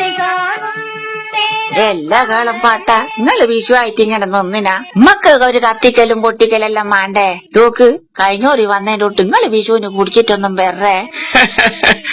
കളി എല്ലാ കാലം പാട്ട. നിങ്ങൾ വിഷുവായിട്ട് ഇങ്ങനെ നിന്നിനാ. മക്ക ഒരു കത്തിക്കലും പൊട്ടിക്കലെല്ലാം വേണ്ടേ? തൂക്ക് കഴിഞ്ഞോറി വന്നതിന്റെ തൊട്ട് നിങ്ങൾ വിഷുവിന് കുടിച്ചിട്ടൊന്നും വേറെ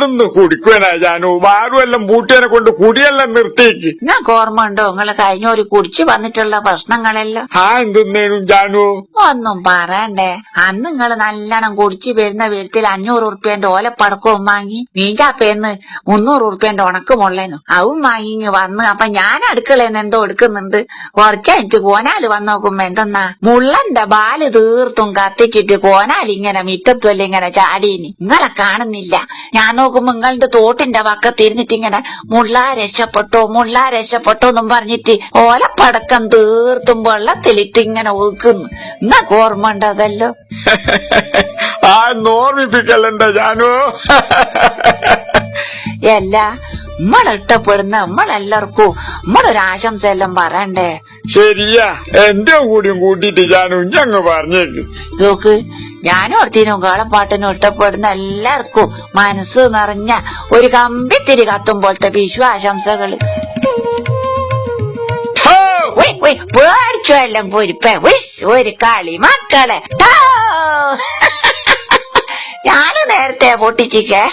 ഏതൊന്ന് കുടിക്കുവാനാ ജാനു വാറുമെല്ലാം പൂട്ടിയനെ കൊണ്ട് കുടിയെല്ലാം നിർത്തിക്ക് നിങ്ങൾക്ക് ഓർമ്മ ഉണ്ടോ? നിങ്ങൾ കഴിഞ്ഞോര് കുടിച്ചു വന്നിട്ടുള്ള പ്രശ്നങ്ങളെല്ലാം. ആ എന്തുന്നേനു ജാനു? ഒന്നും പറയണ്ടേ. അന്ന് നിങ്ങൾ നല്ലോണം കുടിച്ചു വരുന്ന വിധത്തിൽ അഞ്ഞൂറ് ഉറുപ്പ്യന്റെ ഓലപ്പടക്കവും വാങ്ങി മീൻചാപ്പേന്ന് മുന്നൂറ് ഉറുപ്പ്യന്റെ ഉണക്കുമുള്ളേനു അവും വാങ്ങി ഇങ്ങ് വന്ന്. അപ്പൊ ഞാൻ അടുക്കളേന്ന് എന്തോ എടുക്കുന്നുണ്ട്. കുറച്ചഴിച്ച് കോനാല് വന്ന് നോക്കുമ്പോ എന്തെന്നാ? മുള്ളന്റെ ബാൽ തീർത്തും കത്തിച്ചിട്ട് കോനാലിങ്ങനെ മിറ്റത്തുമല്ല ഇങ്ങനെ ചാടീനി. നിങ്ങളെ കാണുന്നില്ല. ഞാൻ നോക്കുമ്പോ നിങ്ങളുടെ തോട്ടിന്റെ പക്കത്തിരുന്നിട്ട് ഇങ്ങനെ മുള്ളാ രക്ഷപ്പെട്ടോ മുള്ളാ രക്ഷപ്പെട്ടോ എന്നും പറഞ്ഞിട്ട് ഓലപ്പടക്കം തീർത്തും വെള്ളത്തിലിട്ട് ഇങ്ങനെ ഒഴുക്കുന്നു എന്നാ ഓർമ്മ ഉണ്ടതല്ലോ ആ നോർമ്മിപ്പിക്കലുണ്ട ജാനു? അല്ല നമ്മളെ ഇഷ്ടപ്പെടുന്ന നമ്മളെല്ലാവർക്കും നമ്മളൊരു ആശംസ എല്ലാം പറയണ്ടേ? ശരിയാ എന്റെ കൂടിയും കൂട്ടിട്ട് ഞാനും ഞങ്ങ് പറഞ്ഞേക്ക്. നോക്ക് ഞാനോർത്തിനും കാളപ്പാട്ടിനും ഇഷ്ടപ്പെടുന്ന എല്ലാവർക്കും മനസ്സ് നിറഞ്ഞ ഒരു കമ്പിത്തിരി കത്തുമ്പോഴത്തെ വിഷു ആശംസകൾ. പേടിച്ചു പൊരിപ്പേ? ഒരു കളി മക്കളെ. ഞാൻ നേരത്തെ പൊട്ടിച്ചിക്കേ